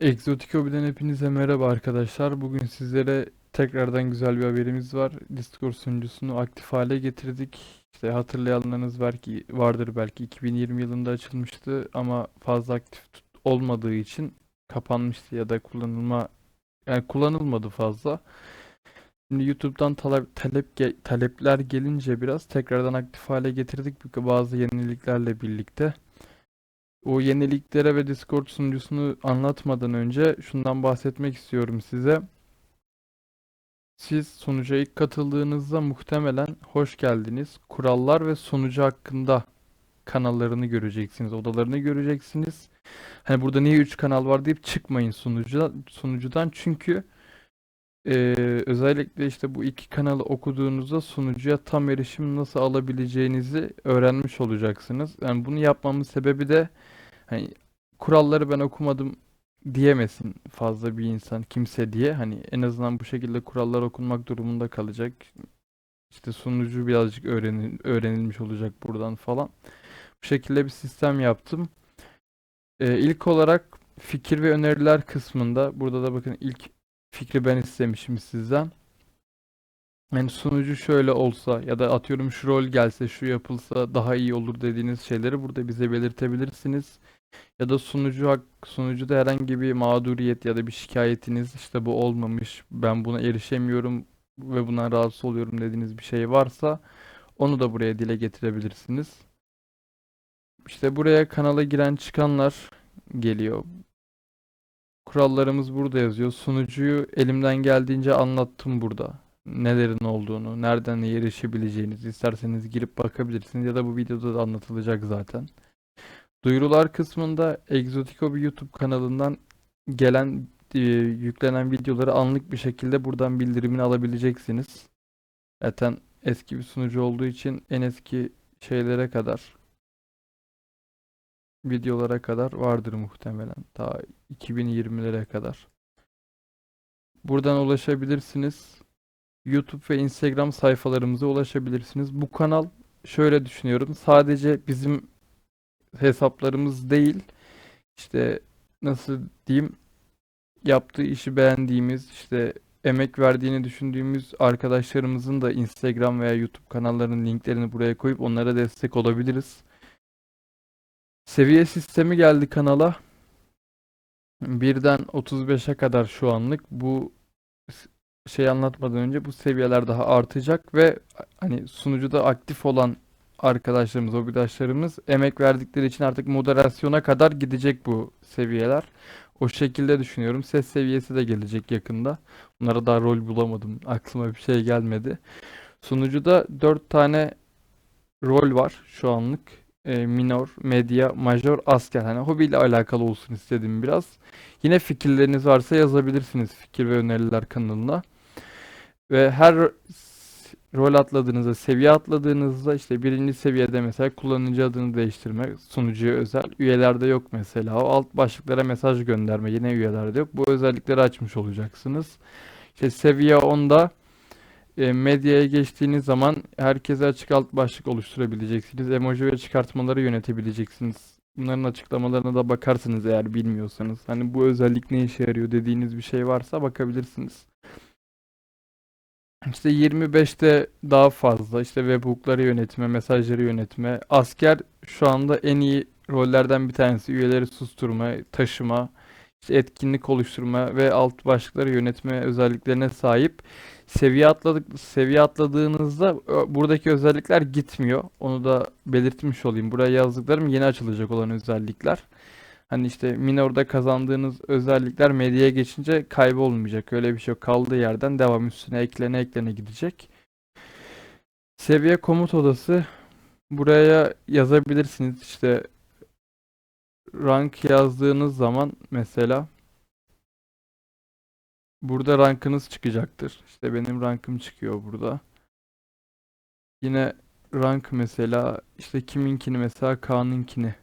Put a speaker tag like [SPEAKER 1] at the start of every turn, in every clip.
[SPEAKER 1] Egzotik Hobi'den hepinize merhaba arkadaşlar. Bugün sizlere tekrardan güzel bir haberimiz var. Discord sunucusunu aktif hale getirdik. İşte hatırlayanlarınız belki vardır belki 2020 yılında açılmıştı ama fazla aktif olmadığı için kapanmıştı ya da kullanılma yani kullanılmadı fazla. Şimdi YouTube'dan talep, talep talepler gelince biraz tekrardan aktif hale getirdik bazı yeniliklerle birlikte. O yeniliklere ve Discord sunucusunu anlatmadan önce şundan bahsetmek istiyorum size. Siz sunucuya ilk katıldığınızda muhtemelen hoş geldiniz. Kurallar ve sunucu hakkında kanallarını göreceksiniz, odalarını göreceksiniz. Hani burada niye 3 kanal var deyip çıkmayın sunucudan, sunucudan çünkü eee, özellikle işte bu iki kanalı okuduğunuzda sunucuya tam erişim nasıl alabileceğinizi öğrenmiş olacaksınız. Yani bunu yapmamın sebebi de hani kuralları ben okumadım diyemesin fazla bir insan kimse diye hani en azından bu şekilde kurallar okunmak durumunda kalacak. İşte sunucu birazcık öğrenil, öğrenilmiş olacak buradan falan. Bu şekilde bir sistem yaptım. Ee, ilk olarak fikir ve öneriler kısmında burada da bakın ilk fikri ben istemişim sizden. Yani sunucu şöyle olsa ya da atıyorum şu rol gelse şu yapılsa daha iyi olur dediğiniz şeyleri burada bize belirtebilirsiniz. Ya da sunucu hak, sunucuda herhangi bir mağduriyet ya da bir şikayetiniz işte bu olmamış, ben buna erişemiyorum ve bundan rahatsız oluyorum dediğiniz bir şey varsa onu da buraya dile getirebilirsiniz. İşte buraya kanala giren çıkanlar geliyor. Kurallarımız burada yazıyor. Sunucuyu elimden geldiğince anlattım burada. Nelerin olduğunu, nereden erişebileceğinizi isterseniz girip bakabilirsiniz ya da bu videoda da anlatılacak zaten. Duyurular kısmında Exotico bir YouTube kanalından gelen e, yüklenen videoları anlık bir şekilde buradan bildirimini alabileceksiniz. Zaten eski bir sunucu olduğu için en eski şeylere kadar videolara kadar vardır muhtemelen. Ta 2020'lere kadar. Buradan ulaşabilirsiniz. YouTube ve Instagram sayfalarımıza ulaşabilirsiniz. Bu kanal şöyle düşünüyorum. Sadece bizim hesaplarımız değil. İşte nasıl diyeyim yaptığı işi beğendiğimiz işte emek verdiğini düşündüğümüz arkadaşlarımızın da Instagram veya YouTube kanallarının linklerini buraya koyup onlara destek olabiliriz. Seviye sistemi geldi kanala. Birden 35'e kadar şu anlık bu şey anlatmadan önce bu seviyeler daha artacak ve hani sunucuda aktif olan arkadaşlarımız, hobidaşlarımız emek verdikleri için artık moderasyona kadar gidecek bu seviyeler. O şekilde düşünüyorum. Ses seviyesi de gelecek yakında. Bunlara daha rol bulamadım. Aklıma bir şey gelmedi. Sunucuda 4 tane rol var şu anlık. E, minor, medya, major, asker. Hani hobiyle alakalı olsun istedim biraz. Yine fikirleriniz varsa yazabilirsiniz fikir ve öneriler kanalına. Ve her rol atladığınızda, seviye atladığınızda işte birinci seviyede mesela kullanıcı adını değiştirme, sunucuya özel. Üyelerde yok mesela. O alt başlıklara mesaj gönderme yine üyelerde yok. Bu özellikleri açmış olacaksınız. İşte seviye 10'da e, medyaya geçtiğiniz zaman herkese açık alt başlık oluşturabileceksiniz. Emoji ve çıkartmaları yönetebileceksiniz. Bunların açıklamalarına da bakarsınız eğer bilmiyorsanız. Hani bu özellik ne işe yarıyor dediğiniz bir şey varsa bakabilirsiniz. İşte 25'te daha fazla işte webhookları yönetme, mesajları yönetme. Asker şu anda en iyi rollerden bir tanesi. Üyeleri susturma, taşıma, işte etkinlik oluşturma ve alt başlıkları yönetme özelliklerine sahip. Seviye atladık, seviye atladığınızda ö- buradaki özellikler gitmiyor. Onu da belirtmiş olayım. Buraya yazdıklarım yeni açılacak olan özellikler. Hani işte minorda kazandığınız özellikler medyaya geçince kaybolmayacak. Öyle bir şey yok. Kaldığı yerden devam üstüne eklene eklene gidecek. Seviye komut odası. Buraya yazabilirsiniz. İşte rank yazdığınız zaman mesela burada rankınız çıkacaktır. İşte benim rankım çıkıyor burada. Yine rank mesela işte kiminkini mesela Kaan'ınkini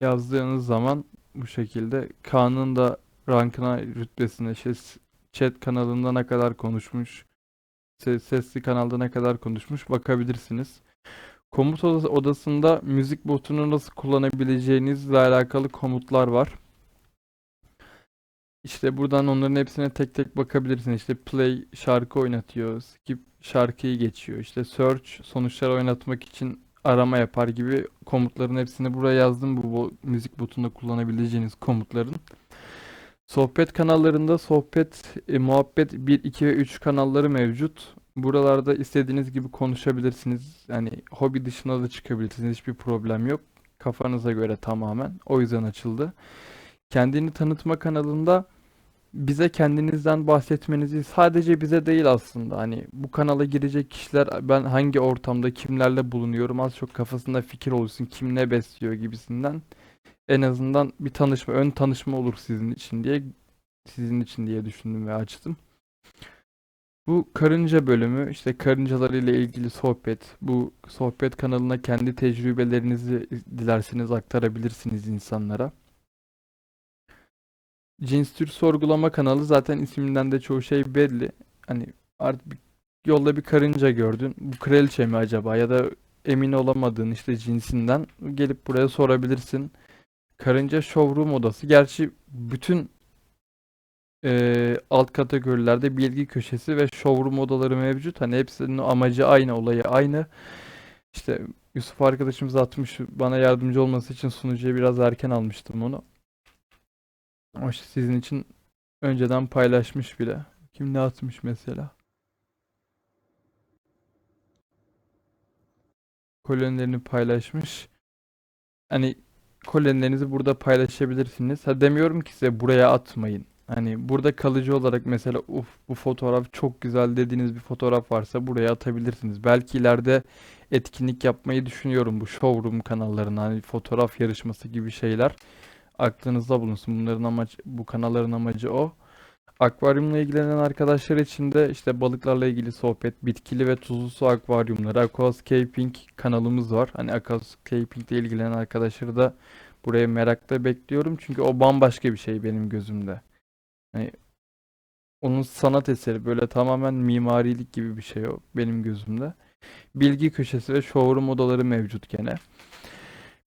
[SPEAKER 1] yazdığınız zaman bu şekilde Kaan'ın da rankına, rütbesine, s- chat kanalında ne kadar konuşmuş, se- sesli kanalda ne kadar konuşmuş bakabilirsiniz. Komut odası- odasında müzik botunu nasıl kullanabileceğinizle alakalı komutlar var. İşte buradan onların hepsine tek tek bakabilirsin. İşte play şarkı oynatıyor, skip şarkıyı geçiyor. İşte search sonuçları oynatmak için arama yapar gibi komutların hepsini buraya yazdım. Bu, bu müzik botunda kullanabileceğiniz komutların. Sohbet kanallarında sohbet, e, muhabbet 1, 2 ve 3 kanalları mevcut. Buralarda istediğiniz gibi konuşabilirsiniz. Yani hobi dışına da çıkabilirsiniz. Hiçbir problem yok. Kafanıza göre tamamen. O yüzden açıldı. Kendini tanıtma kanalında bize kendinizden bahsetmenizi sadece bize değil aslında hani bu kanala girecek kişiler ben hangi ortamda kimlerle bulunuyorum az çok kafasında fikir olsun kim ne besliyor gibisinden en azından bir tanışma ön tanışma olur sizin için diye sizin için diye düşündüm ve açtım. Bu karınca bölümü işte karıncalar ile ilgili sohbet. Bu sohbet kanalına kendi tecrübelerinizi dilerseniz aktarabilirsiniz insanlara. Cins tür sorgulama kanalı zaten isminden de çoğu şey belli. Hani artık bir, yolda bir karınca gördün. Bu kraliçe mi acaba ya da emin olamadığın işte cinsinden gelip buraya sorabilirsin. Karınca showroom odası. Gerçi bütün e, alt kategorilerde bilgi köşesi ve showroom odaları mevcut. Hani hepsinin amacı aynı, olayı aynı. İşte Yusuf arkadaşımız atmış bana yardımcı olması için sunucuya biraz erken almıştım onu. O işte sizin için önceden paylaşmış bile. Kim ne atmış mesela? Kolonilerini paylaşmış. Hani kolonilerinizi burada paylaşabilirsiniz. Ha demiyorum ki size buraya atmayın. Hani burada kalıcı olarak mesela uf bu fotoğraf çok güzel dediğiniz bir fotoğraf varsa buraya atabilirsiniz. Belki ileride etkinlik yapmayı düşünüyorum bu showroom kanallarına hani fotoğraf yarışması gibi şeyler aklınızda bulunsun. Bunların amacı, bu kanalların amacı o. Akvaryumla ilgilenen arkadaşlar için de işte balıklarla ilgili sohbet, bitkili ve tuzlu su akvaryumları, aquascaping kanalımız var. Hani aquascaping ile ilgilenen arkadaşları da buraya merakla bekliyorum. Çünkü o bambaşka bir şey benim gözümde. Hani onun sanat eseri böyle tamamen mimarilik gibi bir şey o benim gözümde. Bilgi köşesi ve showroom odaları mevcut gene.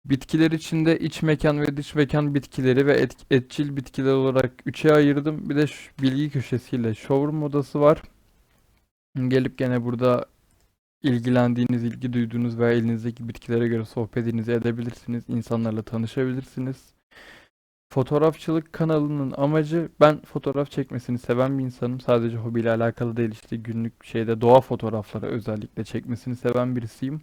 [SPEAKER 1] Bitkiler içinde iç mekan ve dış mekan bitkileri ve et, etçil bitkiler olarak üçe ayırdım. Bir de şu bilgi köşesiyle showroom odası var. Gelip gene burada ilgilendiğiniz, ilgi duyduğunuz veya elinizdeki bitkilere göre sohbetinizi edebilirsiniz. İnsanlarla tanışabilirsiniz. Fotoğrafçılık kanalının amacı ben fotoğraf çekmesini seven bir insanım. Sadece hobiyle alakalı değil işte günlük şeyde doğa fotoğrafları özellikle çekmesini seven birisiyim.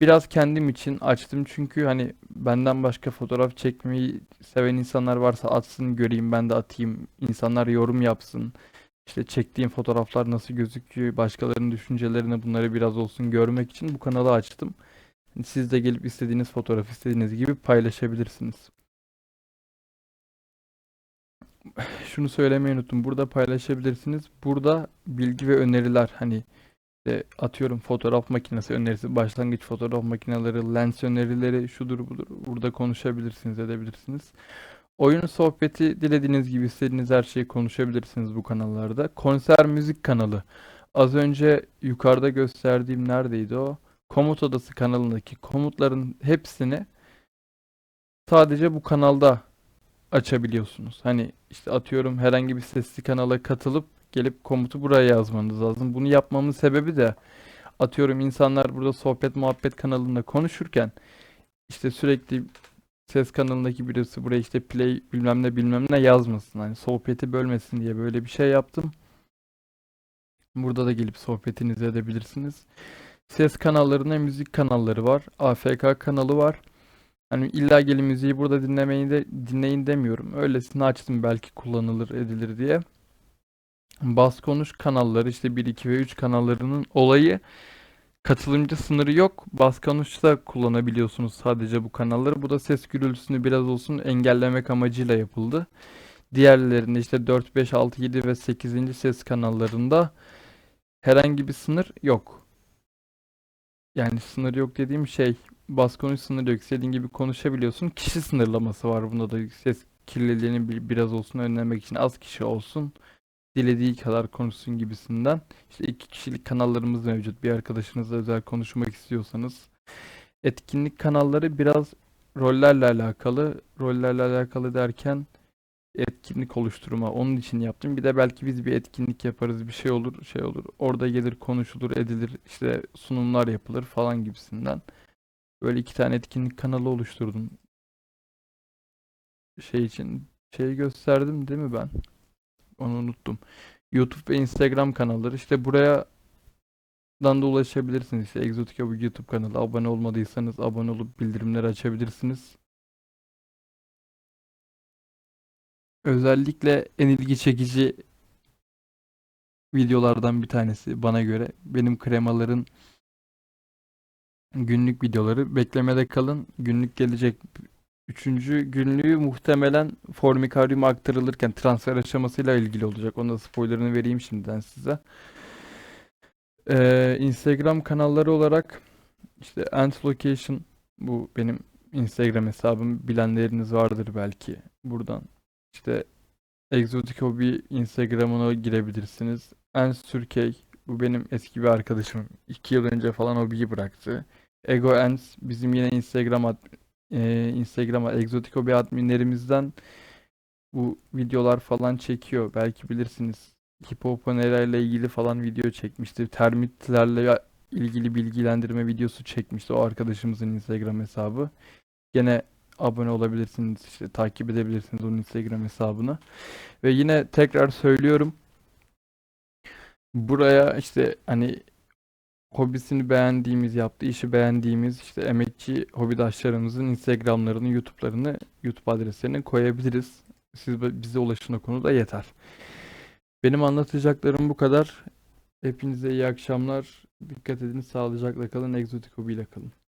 [SPEAKER 1] Biraz kendim için açtım çünkü hani benden başka fotoğraf çekmeyi seven insanlar varsa atsın göreyim ben de atayım. İnsanlar yorum yapsın. İşte çektiğim fotoğraflar nasıl gözüküyor, başkalarının düşüncelerini bunları biraz olsun görmek için bu kanalı açtım. Siz de gelip istediğiniz fotoğraf istediğiniz gibi paylaşabilirsiniz. Şunu söylemeyi unuttum. Burada paylaşabilirsiniz. Burada bilgi ve öneriler hani işte atıyorum fotoğraf makinesi önerisi, başlangıç fotoğraf makineleri, lens önerileri şudur budur. Burada konuşabilirsiniz, edebilirsiniz. Oyun sohbeti dilediğiniz gibi istediğiniz her şeyi konuşabilirsiniz bu kanallarda. Konser müzik kanalı. Az önce yukarıda gösterdiğim neredeydi o? Komut Odası kanalındaki komutların hepsini sadece bu kanalda açabiliyorsunuz. Hani işte atıyorum herhangi bir sesli kanala katılıp gelip komutu buraya yazmanız lazım. Bunu yapmamın sebebi de atıyorum insanlar burada sohbet muhabbet kanalında konuşurken işte sürekli ses kanalındaki birisi buraya işte play bilmem ne bilmem ne yazmasın. Hani sohbeti bölmesin diye böyle bir şey yaptım. Burada da gelip sohbetinizi edebilirsiniz. Ses kanallarında müzik kanalları var. AFK kanalı var. Hani illa gelin müziği burada dinlemeyi de dinleyin demiyorum. Öylesine açtım belki kullanılır edilir diye. Bas konuş kanalları işte 1, 2 ve 3 kanallarının olayı katılımcı sınırı yok. Bas konuşta kullanabiliyorsunuz sadece bu kanalları. Bu da ses gürültüsünü biraz olsun engellemek amacıyla yapıldı. Diğerlerinde işte 4, 5, 6, 7 ve 8. ses kanallarında herhangi bir sınır yok. Yani sınır yok dediğim şey bas konuş sınırı yok. İstediğin gibi konuşabiliyorsun. Kişi sınırlaması var bunda da ses kirliliğini biraz olsun önlemek için az kişi olsun dilediği kadar konuşsun gibisinden. İşte iki kişilik kanallarımız mevcut. Bir arkadaşınızla özel konuşmak istiyorsanız. Etkinlik kanalları biraz rollerle alakalı. Rollerle alakalı derken etkinlik oluşturma. Onun için yaptım. Bir de belki biz bir etkinlik yaparız, bir şey olur, şey olur. Orada gelir konuşulur, edilir, işte sunumlar yapılır falan gibisinden. Böyle iki tane etkinlik kanalı oluşturdum. Şey için şeyi gösterdim değil mi ben? Onu unuttum. YouTube ve Instagram kanalları. İşte buraya dan da ulaşabilirsiniz. İşte Exotica bu YouTube kanalı. Abone olmadıysanız abone olup bildirimleri açabilirsiniz. Özellikle en ilgi çekici videolardan bir tanesi bana göre. Benim kremaların günlük videoları. Beklemede kalın. Günlük gelecek. Üçüncü günlüğü muhtemelen Formicarium'a aktarılırken transfer aşamasıyla ilgili olacak. Onun da spoilerını vereyim şimdiden size. Ee, Instagram kanalları olarak işte Ant Location bu benim Instagram hesabım bilenleriniz vardır belki buradan. İşte Exotic Hobby Instagram'ına girebilirsiniz. Ants Türkey bu benim eski bir arkadaşım. İki yıl önce falan hobiyi bıraktı. Ego Ants bizim yine Instagram e, Instagram Exotic Hobby adminlerimizden bu videolar falan çekiyor. Belki bilirsiniz. Hippoponera ile ilgili falan video çekmişti. Termitlerle ilgili bilgilendirme videosu çekmişti o arkadaşımızın Instagram hesabı. Gene abone olabilirsiniz, işte takip edebilirsiniz onun Instagram hesabını. Ve yine tekrar söylüyorum. Buraya işte hani hobisini beğendiğimiz, yaptığı işi beğendiğimiz işte emekçi hobidaşlarımızın Instagram'larını, YouTube'larını, YouTube adreslerini koyabiliriz. Siz bize ulaşın o konuda yeter. Benim anlatacaklarım bu kadar. Hepinize iyi akşamlar. Dikkat edin, sağlıcakla kalın, egzotik hobiyle kalın.